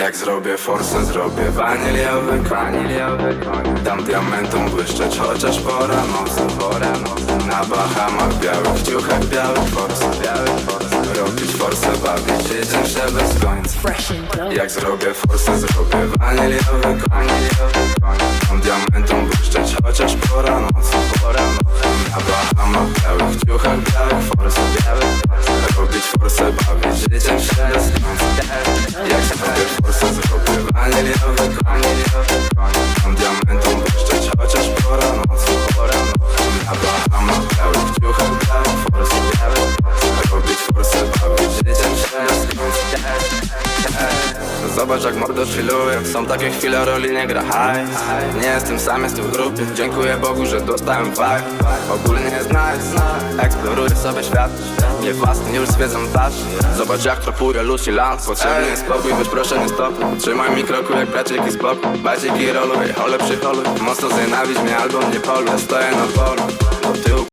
Jak zrobię forsę, zrobię waniliowy waniliowy Dam diamentom błyszczeć, chociaż pora nocą, pora nocą Na Bahamach, białych ciuchach, białych forsach, białych Robić forsę, bawić się zawsze bez końca. Jak zrobię forsę, zrobię waniliowy waniliowy Dam diamentom błyszczeć, chociaż pora nocą, pora nocą Na Bahamach, białych ciuchach, białych forsach, waniliowy waniliowy Zobacz jak mordo chilluje Są takie chwile, roli nie gra. Hajs Nie jestem sam, jestem w grupie. Dziękuję Bogu, że dostałem vibe. Ogólnie jest nice. Eksploruję sobie świat. Nie własny, już zwiedzam plaż Zobacz jak tropuje Lucy Lance Potrzebny jest spokój, być proszę nie stop. Trzymaj mi kroku jak bracieki z boku Bajciki roluj, hole przy holu. Mocno znienawidź mnie albo mnie polu. Ja stoję na polu